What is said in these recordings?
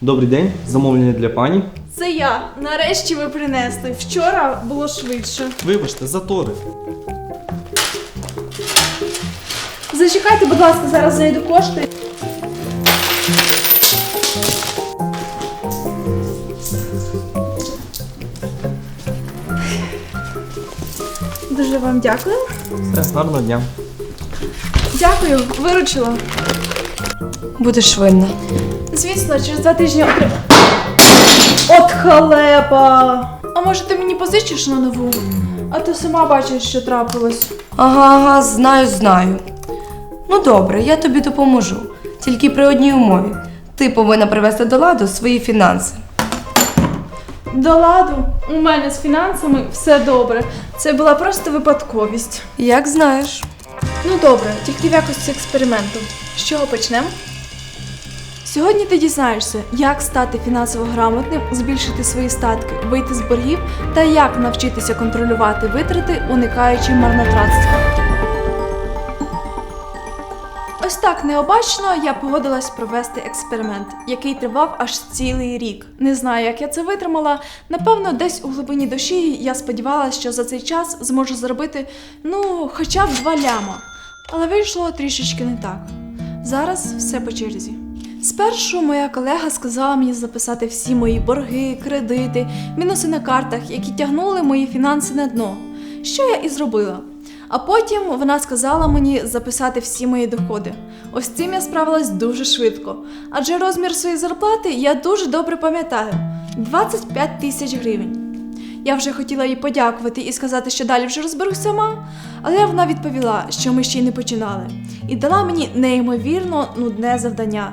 Добрий день, замовлення для пані. Це я. Нарешті ви принесли. Вчора було швидше. Вибачте, затори. Зачекайте, будь ласка, зараз знайду кошти. Дуже вам дякую. Все, гарного дня. Дякую, виручила. Будеш винна. Звісно, через два тижні отри... От халепа! А може ти мені позичиш на нову? А ти сама бачиш, що трапилось. Ага, ага, знаю, знаю. Ну добре, я тобі допоможу. Тільки при одній умові. Ти повинна привести до ладу свої фінанси. До ладу, у мене з фінансами все добре. Це була просто випадковість. Як знаєш. Ну добре, тільки в якості експерименту. З чого почнемо? Сьогодні ти дізнаєшся, як стати фінансово грамотним, збільшити свої статки, вийти з боргів та як навчитися контролювати витрати, уникаючи марнотратства. Ось так необачно я погодилась провести експеримент, який тривав аж цілий рік. Не знаю, як я це витримала. Напевно, десь у глибині душі я сподівалася, що за цей час зможу заробити ну, хоча б два ляма. Але вийшло трішечки не так. Зараз все по черзі. Спершу моя колега сказала мені записати всі мої борги, кредити, мінуси на картах, які тягнули мої фінанси на дно. Що я і зробила. А потім вона сказала мені записати всі мої доходи. Ось цим я справилась дуже швидко. Адже розмір своєї зарплати я дуже добре пам'ятаю 25 тисяч гривень. Я вже хотіла їй подякувати і сказати, що далі вже розберусь сама, але вона відповіла, що ми ще й не починали, і дала мені неймовірно нудне завдання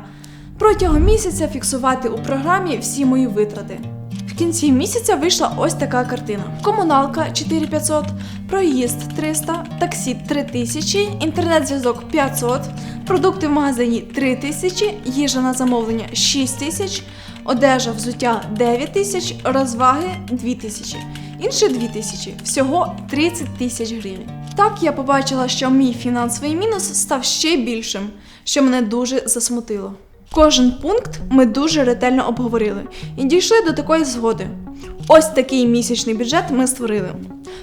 протягом місяця фіксувати у програмі всі мої витрати. В кінці місяця вийшла ось така картина: комуналка 4500, проїзд 300, таксі 3000, інтернет-зв'язок 500, продукти в магазині 3000, їжа на замовлення 6000, одежа, взуття 9000, розваги 2000, інше 2000, всього 30 тисяч гривень. Так я побачила, що мій фінансовий мінус став ще більшим, що мене дуже засмутило. Кожен пункт ми дуже ретельно обговорили і дійшли до такої згоди. Ось такий місячний бюджет ми створили: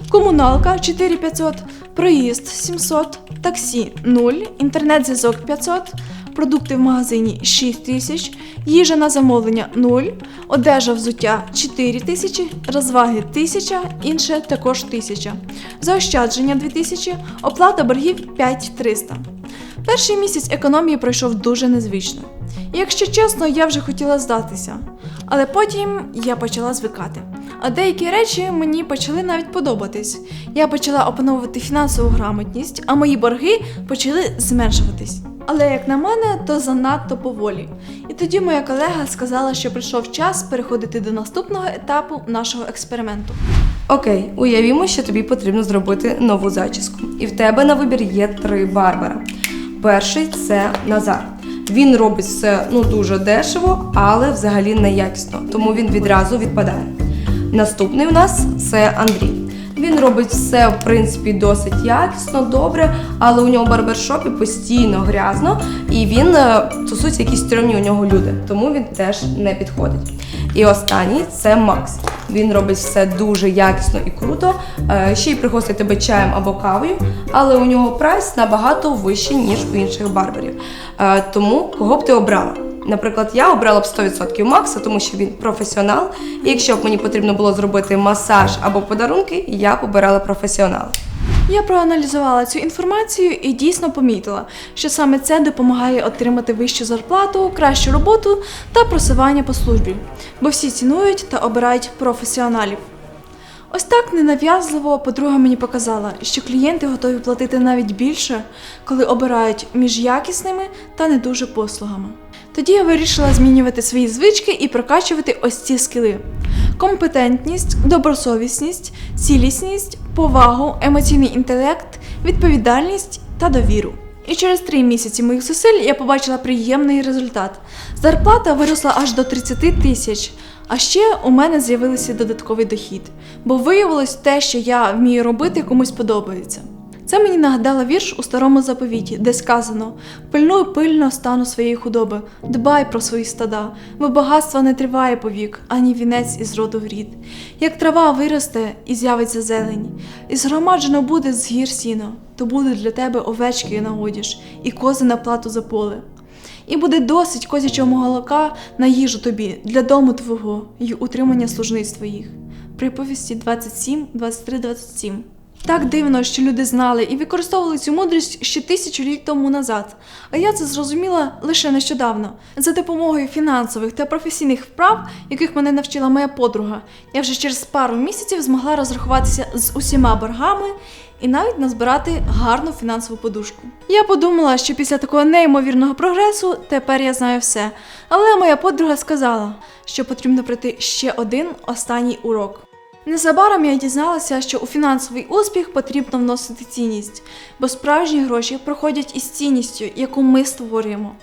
комуналка 4500, проїзд 700, таксі 0, інтернет-зв'язок 500, продукти в магазині 6000, їжа на замовлення 0, одежа взуття 4000, розваги 1000, інше також 1000, заощадження 2000, оплата боргів 5300. Перший місяць економії пройшов дуже незвично. Якщо чесно, я вже хотіла здатися. Але потім я почала звикати. А деякі речі мені почали навіть подобатись. Я почала опановувати фінансову грамотність, а мої борги почали зменшуватись. Але як на мене, то занадто поволі. І тоді моя колега сказала, що прийшов час переходити до наступного етапу нашого експерименту. Окей, уявімо, що тобі потрібно зробити нову зачіску. І в тебе на вибір є три барбера. Перший це Назар. Він робить все ну дуже дешево, але взагалі неякісно, тому він відразу відпадає. Наступний у нас це Андрій. Він робить все в принципі досить якісно, добре, але у нього в барбершопі постійно грязно, і він е, стосується якісь стрьомні у нього люди, тому він теж не підходить. І останній це Макс. Він робить все дуже якісно і круто, е, ще й пригостить тебе чаєм або кавою, але у нього прайс набагато вищий, ніж у інших барберів. Е, Тому кого б ти обрала? Наприклад, я обрала б 100% Макса, тому що він професіонал. І якщо б мені потрібно було зробити масаж або подарунки, я б обирала професіонала. Я проаналізувала цю інформацію і дійсно помітила, що саме це допомагає отримати вищу зарплату, кращу роботу та просування по службі, бо всі цінують та обирають професіоналів. Ось так ненав'язливо подруга мені показала, що клієнти готові платити навіть більше, коли обирають між якісними та не дуже послугами. Тоді я вирішила змінювати свої звички і прокачувати ось ці скіли: компетентність, добросовісність, цілісність, повагу, емоційний інтелект, відповідальність та довіру. І через три місяці моїх зусиль я побачила приємний результат. Зарплата виросла аж до 30 тисяч. А ще у мене з'явився додатковий дохід, бо виявилось те, що я вмію робити, комусь подобається. Це мені нагадало вірш у старому заповіті, де сказано: пильнуй пильно стану своєї худоби, дбай про свої стада, бо багатство не триває повік, ані вінець із роду в рід. Як трава виросте і з'явиться зелень, і згромаджено буде з гір сіно, то буде для тебе овечки нагодіш, і кози на плату за поле. І буде досить козячого молока на їжу тобі для дому твого й утримання служниць твоїх. Приповісті 27, 23, 27. Так дивно, що люди знали і використовували цю мудрість ще тисячу літ тому назад. А я це зрозуміла лише нещодавно. За допомогою фінансових та професійних вправ, яких мене навчила моя подруга, я вже через пару місяців змогла розрахуватися з усіма боргами і навіть назбирати гарну фінансову подушку. Я подумала, що після такого неймовірного прогресу тепер я знаю все. Але моя подруга сказала, що потрібно пройти ще один останній урок. Незабаром я дізналася, що у фінансовий успіх потрібно вносити цінність, бо справжні гроші проходять із цінністю, яку ми створюємо.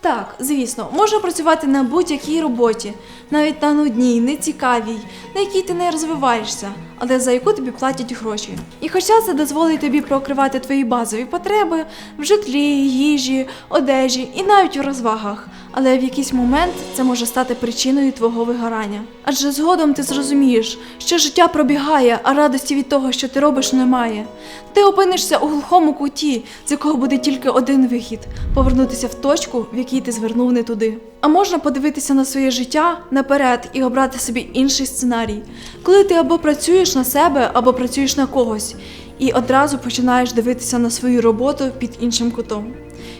Так, звісно, можна працювати на будь-якій роботі, навіть на нудній, нецікавій, на якій ти не розвиваєшся, але за яку тобі платять гроші. І хоча це дозволить тобі прокривати твої базові потреби в житлі, їжі, одежі і навіть у розвагах, але в якийсь момент це може стати причиною твого вигорання. Адже згодом ти зрозумієш, що життя пробігає, а радості від того, що ти робиш, немає. Ти опинишся у глухому куті, з якого буде тільки один вихід повернутися в точку, в якій ти звернув не туди. А можна подивитися на своє життя наперед і обрати собі інший сценарій, коли ти або працюєш на себе, або працюєш на когось, і одразу починаєш дивитися на свою роботу під іншим кутом.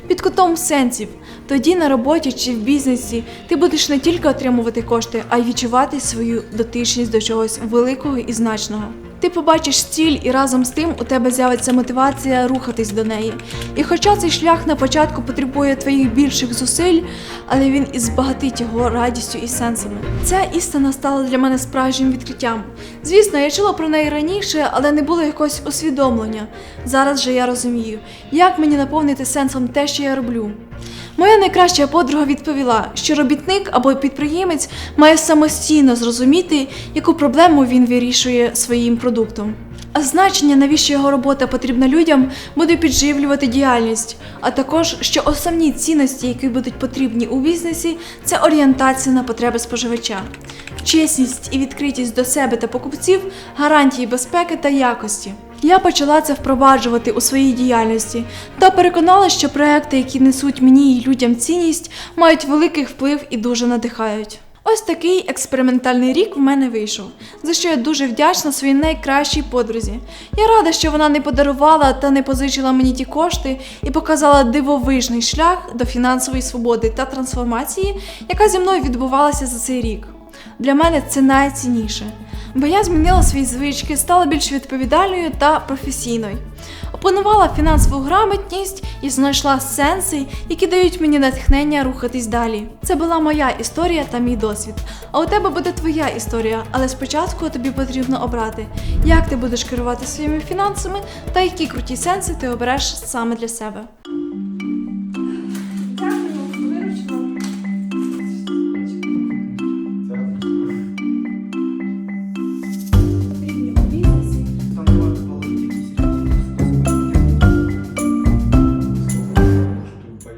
Під кутом сенсів. Тоді на роботі чи в бізнесі ти будеш не тільки отримувати кошти, а й відчувати свою дотичність до чогось великого і значного. Ти побачиш ціль, і разом з тим у тебе з'явиться мотивація рухатись до неї. І хоча цей шлях на початку потребує твоїх більших зусиль, але він і збагатить його радістю і сенсами. Ця істина стала для мене справжнім відкриттям. Звісно, я чула про неї раніше, але не було якогось усвідомлення. Зараз же я розумію, як мені наповнити сенсом те, що я роблю. Моя найкраща подруга відповіла, що робітник або підприємець має самостійно зрозуміти, яку проблему він вирішує своїм продуктом. А значення, навіщо його робота потрібна людям, буде підживлювати діяльність, а також що основні цінності, які будуть потрібні у бізнесі, це орієнтація на потреби споживача, чесність і відкритість до себе та покупців, гарантії безпеки та якості. Я почала це впроваджувати у своїй діяльності та переконалася, що проекти, які несуть мені і людям цінність, мають великий вплив і дуже надихають. Ось такий експериментальний рік в мене вийшов, за що я дуже вдячна своїй найкращій подрузі. Я рада, що вона не подарувала та не позичила мені ті кошти і показала дивовижний шлях до фінансової свободи та трансформації, яка зі мною відбувалася за цей рік. Для мене це найцінніше, бо я змінила свої звички, стала більш відповідальною та професійною. Опанувала фінансову грамотність і знайшла сенси, які дають мені натхнення рухатись далі. Це була моя історія та мій досвід. А у тебе буде твоя історія, але спочатку тобі потрібно обрати, як ти будеш керувати своїми фінансами та які круті сенси ти обереш саме для себе.